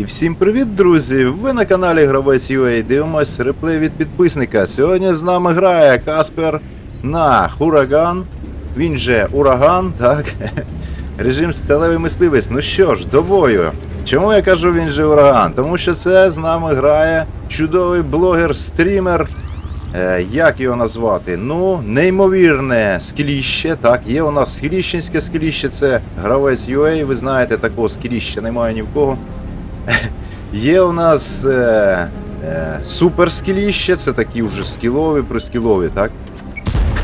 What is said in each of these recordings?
І всім привіт, друзі! Ви на каналі Гравець UA. Дивимось реплей від підписника. Сьогодні з нами грає Каспер на Хураган. Він же Ураган, так? Режим сталевий мисливець. Ну що ж, до бою. Чому я кажу він же Ураган? Тому що це з нами грає чудовий блогер-стрімер. Е, як його назвати? Ну, неймовірне скіліще. Так, є у нас скіліщенське скіліще, це гравець UA, ви знаєте, такого скіліща немає ні в кого. Є у нас е, е, супер скіліще, це такі вже скілові, прискілові, так?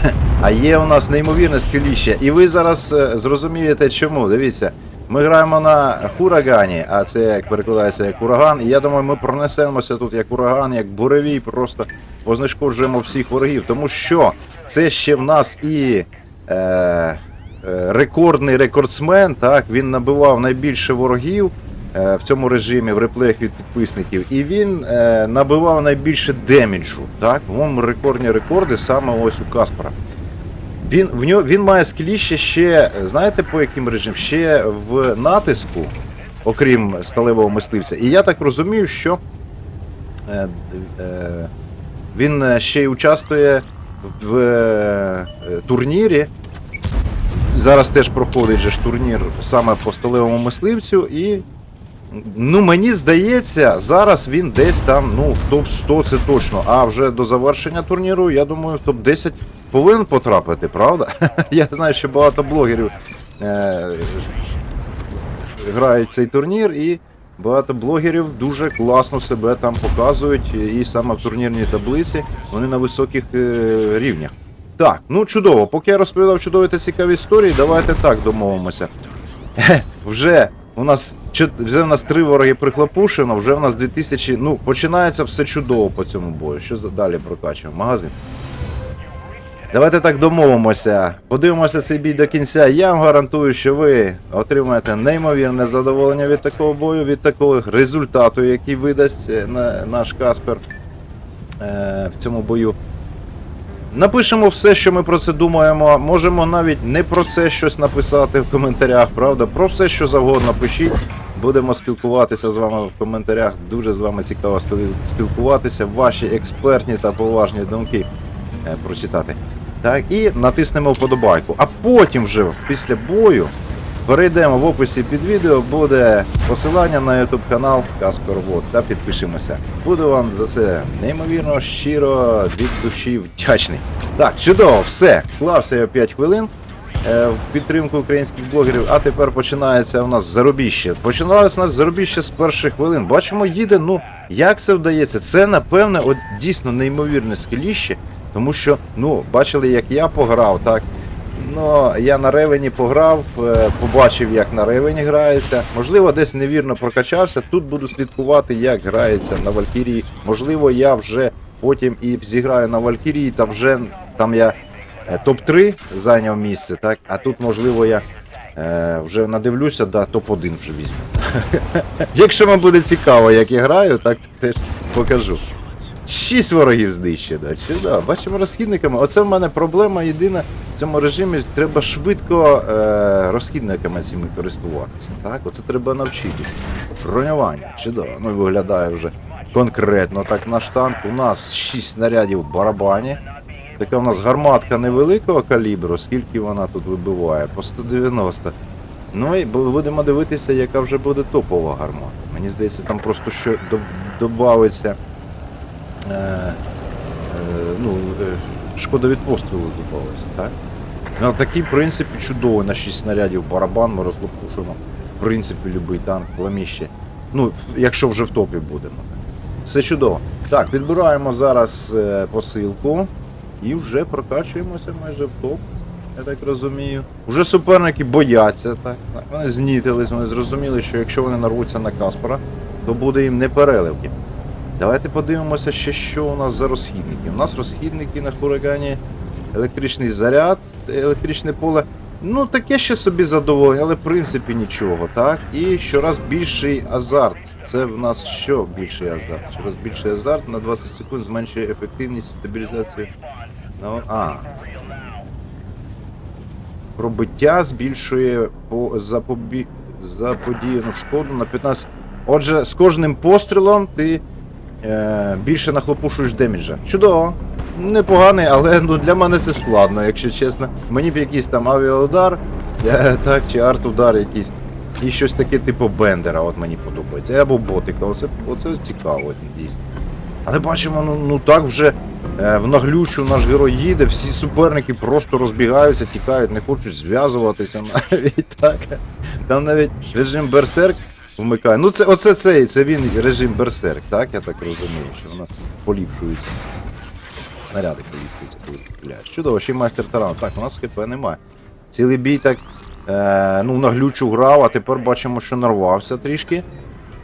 А є у нас неймовірне скіліще. І ви зараз е, зрозумієте чому. Дивіться, ми граємо на хурагані, а це як перекладається як ураган. І я думаю, ми пронесемося тут як ураган, як буревій, просто познешкоджуємо всіх ворогів. Тому що це ще в нас і. Е, е, Рекордний рекордсмен, так, він набивав найбільше ворогів в цьому режимі в реплеях від підписників, і він е, набивав найбільше деміджу. Так, Вон рекордні рекорди саме ось у Каспара. Він в нього він має скіліще ще, знаєте по яким режимам? Ще в натиску, окрім сталевого мисливця. І я так розумію, що е, е, він е, ще й участвує в е, турнірі. Зараз теж проходить же ж турнір саме по сталевому мисливцю, і ну мені здається, зараз він десь там, ну, в топ-100 це точно. А вже до завершення турніру, я думаю, в топ-10 повинен потрапити, правда? Я знаю, що багато блогерів е, грають цей турнір, і багато блогерів дуже класно себе там показують, і саме в турнірній таблиці вони на високих е, рівнях. Так, ну чудово. Поки я розповідав чудові та цікаві історії, давайте так домовимося. Вже у нас вже у нас три вороги прихлопушено, вже у нас 2000. Ну, починається все чудово по цьому бою. Що далі прокачуємо? Магазин. Давайте так домовимося. Подивимося цей бій до кінця. Я вам гарантую, що ви отримаєте неймовірне задоволення від такого бою, від такого результату, який видасть е, наш Каспер е, в цьому бою. Напишемо все, що ми про це думаємо. Можемо навіть не про це щось написати в коментарях, правда? Про все, що завгодно пишіть. Будемо спілкуватися з вами в коментарях. Дуже з вами цікаво спілкуватися, ваші експертні та поважні думки е, прочитати. Так, і натиснемо вподобайку. А потім вже після бою перейдемо в описі під відео, буде посилання на YouTube канал Каспер Вод та підпишемося. Буду вам за це неймовірно щиро від душі вдячний. Так, чудово, все. Клався я 5 хвилин е, в підтримку українських блогерів, а тепер починається у нас заробіще. Починалося у нас заробіще з перших хвилин. Бачимо, їде. Ну як це вдається? Це напевне, от дійсно неймовірне скеліще, тому що, ну, бачили, як я пограв, так. Ну, я на ревені пограв, е, побачив, як на ревені грається. Можливо, десь невірно прокачався. Тут буду слідкувати, як грається на Валькірії. Можливо, я вже потім і зіграю на Валькірії, та вже там я е, топ-3 зайняв місце, так? А тут, можливо, я е, вже надивлюся, да, топ-1 вже візьму. Якщо вам буде цікаво, як я граю, так теж покажу. Шість ворогів знищено. Чудово. Бачимо розхідниками. Оце в мене проблема єдина в цьому режимі. Треба швидко е, розхідниками цими користуватися. Так, оце треба навчитися. Бронювання. Чудово. Ну і виглядає вже конкретно. Так, наш танк. У нас 6 снарядів в барабані. Така у нас гарматка невеликого калібру, скільки вона тут вибиває? По 190. Ну і будемо дивитися, яка вже буде топова гармата. Мені здається, там просто що додається ну, е, шкода від пострілу додалася, так? На такий, принципі, чудовий на 6 снарядів барабан ми розлопушимо. В принципі, любий танк, ламіще. Ну, якщо вже в топі будемо. Все чудово. Так, підбираємо зараз е, посилку і вже прокачуємося майже в топ. Я так розумію. Вже суперники бояться, так. Вони знітились, вони зрозуміли, що якщо вони нарвуться на Каспера, то буде їм не переливки. Давайте подивимося ще, що у нас за розхідники. У нас розхідники на хурагані, електричний заряд, електричне поле. Ну, таке ще собі задоволення, але в принципі нічого, так? І щораз більший азарт. Це в нас що більший азарт? Щораз більший азарт на 20 секунд зменшує ефективність стабілізації. Ну, а. Пробиття збільшує по запобі... заподіяну шкоду на 15. Отже, з кожним пострілом ти більше нахлопушуєш деміджа. Чудово. Непоганий, але ну, для мене це складно, якщо чесно. Мені б якийсь там авіаудар, е, так, чи арт-удар якийсь. І щось таке типу Бендера, от мені подобається. Або ботика, оце, оце цікаво, дійсно. Але бачимо, ну, ну так вже е, в наглючу наш герой їде, всі суперники просто розбігаються, тікають, не хочуть зв'язуватися навіть так. Там навіть режим Берсерк вмикає. Ну це оце цей, це він режим Берсерк, так? Я так розумію, що у нас поліпшується. Снаряди поліпшуються, коли стріляєш. Чудово, ще й майстер тарану. Так, у нас ХП немає. Цілий бій так е, ну, на глючу грав, а тепер бачимо, що нарвався трішки.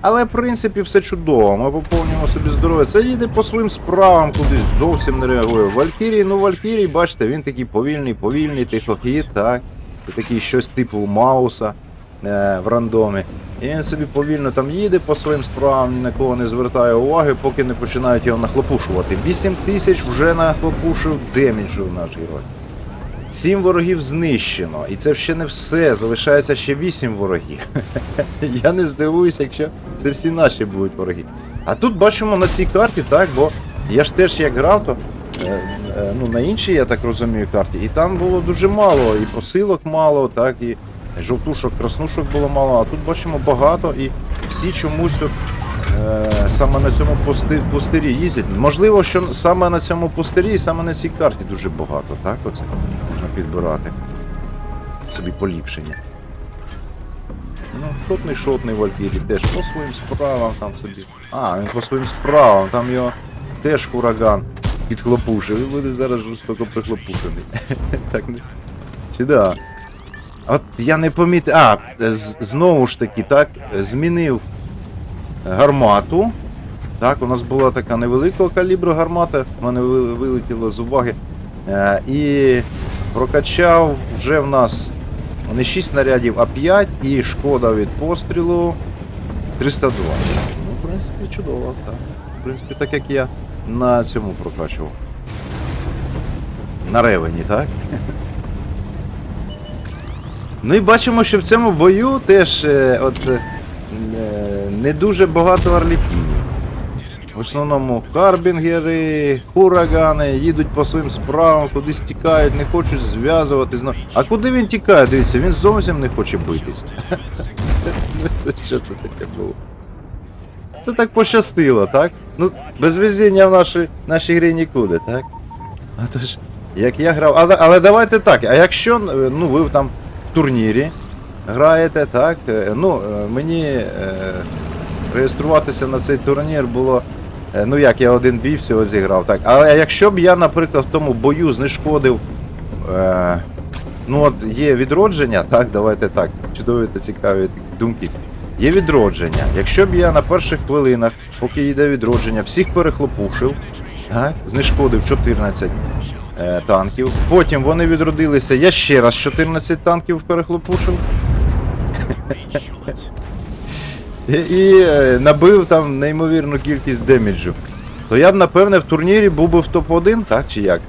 Але в принципі все чудово, ми поповнюємо собі здоров'я. Це їде по своїм справам, кудись зовсім не реагує. Валькірій, ну Валькірій, бачите, він такий повільний, повільний, тихохід, так. І такий щось типу Мауса е, в рандомі. І він собі повільно там їде по своїм справам, ні на кого не звертає уваги, поки не починають його нахлопушувати. 8 тисяч вже нахлопушив деміджу наш герой. Сім ворогів знищено, і це ще не все. Залишається ще вісім ворогів. Я не здивуюся, якщо це всі наші будуть вороги. А тут бачимо на цій карті, так, бо я ж теж як грав, то е, е, ну, на іншій, я так розумію, карті, і там було дуже мало, і посилок мало, так, і жовтушок, краснушок було мало, а тут бачимо багато, і всі чомусь от, е, саме на цьому пустирі їздять. Можливо, що саме на цьому пустирі і саме на цій карті дуже багато, так? Оце можна підбирати. Собі поліпшення. Ну, шотний шотний Валькірі теж по своїм справам там собі. А, він по своїм справам, там його теж ураган підхлопушив. І буде зараз жорстоко прихлопушений. так не. Чи да? От я не помітив. А, знову ж таки, так, змінив гармату. Так, у нас була така невеликого калібру гармата, в мене вилетіло з уваги. Е, і прокачав вже в нас не 6 снарядів, а 5 і шкода від пострілу 302. Ну, в принципі, чудово, так. В принципі, так як я на цьому прокачував. На ревені, так? Ну і бачимо, що в цьому бою теж е, от, е, не дуже багато арлікінів. В основному карбінгери, хурагани їдуть по своїм справам, кудись тікають, не хочуть зв'язувати. зно- А куди він тікає? Дивіться, він зовсім не хоче битися. Це Що це таке було? Це так пощастило, так? Ну, без везіння в нашій, нашій грі нікуди, так? А то ж, як я грав. Але, але давайте так, а якщо ну, ви там турнірі граєте, так? е, Ну, е, мені е, реєструватися на цей турнір було. Ну як я один бій всього зіграв, так. Але якщо б я, наприклад, в тому бою знешкодив. Е, ну от є відродження, так, давайте так. Чудові та цікаві думки. Є відродження. Якщо б я на перших хвилинах, поки йде відродження, всіх перехлопушив, так, знешкодив 14 е, танків. Потім вони відродилися, я ще раз 14 танків перехлопушив. І, і е, набив там неймовірну кількість деміджу. То я б, напевне, в турнірі був би в топ-1, так чи як?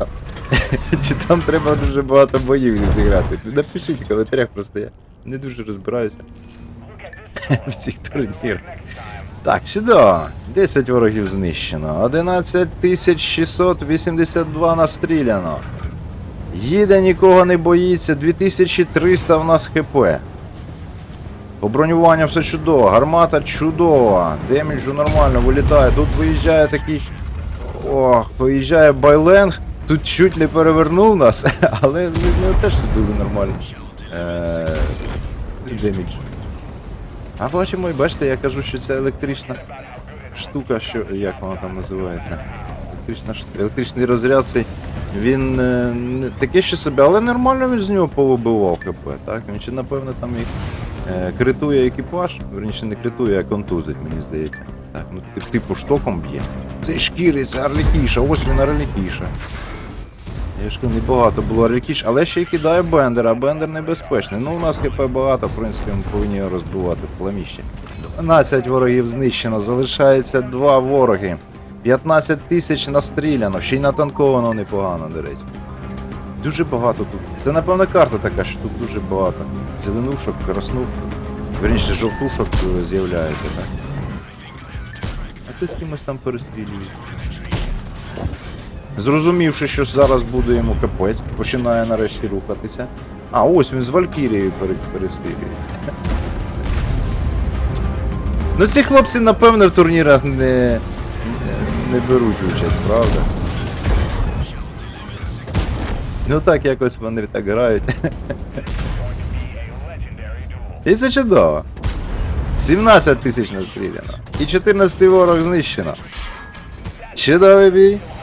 Чи там треба дуже багато боїв зіграти? Напишіть в коментарях, просто я не дуже розбираюся в цих турнірах. Так, чудово. 10 ворогів знищено. 11 682 настріляно. Їде, нікого не боїться. 2300 в нас хп. По бронюванню все чудово. Гармата чудова. Деміджу нормально вилітає. Тут виїжджає такий. Ох, виїжджає Байленг. Тут чуть не перевернув нас, але ми з нього теж збили нормально. Е, демідж. А бачимо, і бачите, я кажу, що ця електрична штука, що. як вона там називається? Електрична, ш- електричний розряд цей. Він е, таке ще собі, але нормально він з нього повибивав КП, так? Він ще, напевно, там і е, критує екіпаж, верніше не критує, а контузить, мені здається. Так, ну тип- типу штоком б'є. Це шкіри, це Арлікіша, ось він Арлікіша. Я ж кажу, небагато було Арлікіш, але ще й кидає Бендер, а Бендер небезпечний. Ну, у нас ХП багато, в принципі, ми повинні розбивати в пламіще. 12 ворогів знищено, залишається 2 вороги. 15 тисяч настріляно, ще й натанковано непогано, до речі. Дуже багато тут. Це, напевно, карта така, що тут дуже багато. Зеленушок, краснух, верніше жовтушок з'являється, так. бачите, з кимось там перестрілюють. Зрозумівши, що зараз буде йому капець, починає нарешті рухатися. А, ось він з Валькірією пере- перестрілюється. Ну ці хлопці, напевно, в турнірах не, не беруть участь, правда? Ну так якось вони так грають. І це чудово. 17 тисяч настріляно. І 14 ворог знищено. Чудовий бій,